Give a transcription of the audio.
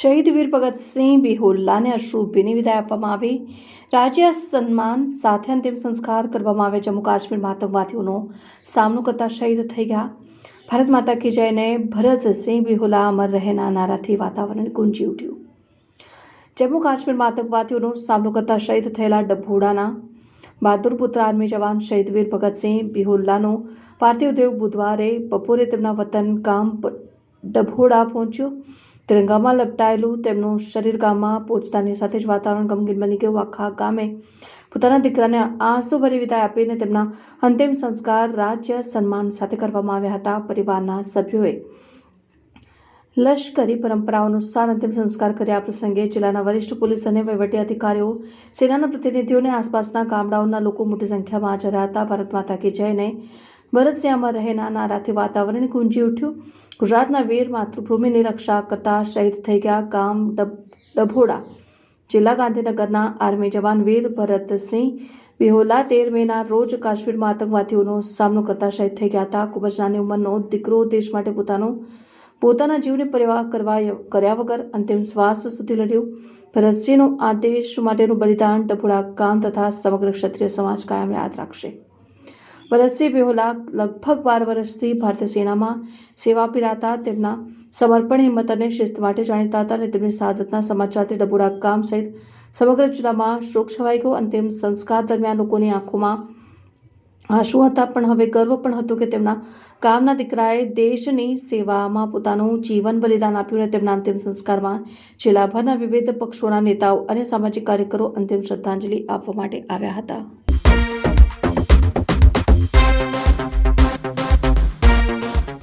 શહીદ વીર ભગતસિંહ બિહોલ્લાને અશ્રુભીની વિદાય આપવામાં આવી. રાજ્ય સન્માન સાથે અંતિમ સંસ્કાર કરવામાં આવ્યા. જમ્મુ કાશ્મીરમાં આતંકવાદીઓનો સામનો કરતા શહીદ થઈ ગયા. ભારત માતા કી જયને ભરતસિંહ બિહોલા અમર રહેના નારાથી વાતાવરણ ગુંજી ઉઠ્યું. જમ્મુ કાશ્મીરમાં આતંકવાદીઓનો સામનો કરતા શહીદ થયેલા ડભોડાના બહાદુર પુત્ર આર્મી જવાન શહીદ વીર ભગતસિંહ બિહોલ્લાનો પાર્થિવ દેવ બુધવારે બપોરે તેમના વતન ગામ ડભોડા પહોંચ્યો. તિરંગામાં લપટાયેલું તેમનું શરીર ગામમાં પહોંચતાની સાથે જ વાતાવરણ ગમગીન બની ગયું. આખા ગામે પોતાના દીકરાને આંસુભરી વિદાય આપીને તેમના અંતિમ સંસ્કાર રાજ્ય સન્માન સાથે કરવામાં આવ્યા હતા. પરિવારના સભ્યોએ લશ્કરી પરંપરાઓ અનુસાર અંતિમ સંસ્કાર કર્યા. પ્રસંગે જિલ્લાના વરિષ્ઠ પોલીસ અને વહીવટી અધિકારીઓ, સેનાના પ્રતિનિધિઓને આસપાસના ગામડાઓના લોકો મોટી સંખ્યામાં હાજર હતા. ભારત માતા કી જયને ભરતસિંહ અમર રહેના નારાથી વાતાવરણ ગુંજી ઉઠ્યું. ગુજરાતના વીર માતૃભૂમિની રક્ષા કરતા શહીદ થઈ ગયા ગામ ડભોડા. જિલ્લા ગાંધીનગરના આર્મી જવાન વીર ભરતસિંહ બિહોલા તેર મેના રોજ કાશ્મીરમાં આતંકવાદીઓનો સામનો કરતા શહીદ થઈ ગયા હતા. ખૂબ જ નાની ઉંમરનો દીકરો દેશ માટે પોતાનો, પોતાના જીવને પરિવાહ કરવા કર્યા વગર અંતિમ શ્વાસ સુધી લડ્યો. ભરતસિંહનું આ દેશ માટેનું બલિદાન ડભોડા ગામ તથા સમગ્ર ક્ષત્રિય સમાજ કાયમ યાદ રાખશે. ભરતસિંહ બેહોલા લગભગ બાર વર્ષથી ભારતીય સેનામાં સેવા આપી રહ્યા હતા તેમના સમર્પણ હિંમત અને શિસ્ત માટે જાણીતા હતા અને તેમની શહાદતના સમાચારથી ડબુડા ગામ સહિત સમગ્ર જિલ્લામાં શોક છવાઈ ગયો. અંતિમ સંસ્કાર દરમિયાન લોકોની આંખોમાં આંસુ હતા, પણ હવે ગર્વ પણ હતો કે તેમના ગામના દીકરાએ દેશની સેવામાં પોતાનું જીવન બલિદાન આપ્યું અને તેમના અંતિમ સંસ્કારમાં જિલ્લાભરના વિવિધ પક્ષોના નેતાઓ અને સામાજિક કાર્યકરો અંતિમ શ્રદ્ધાંજલિ આપવા માટે આવ્યા હતા.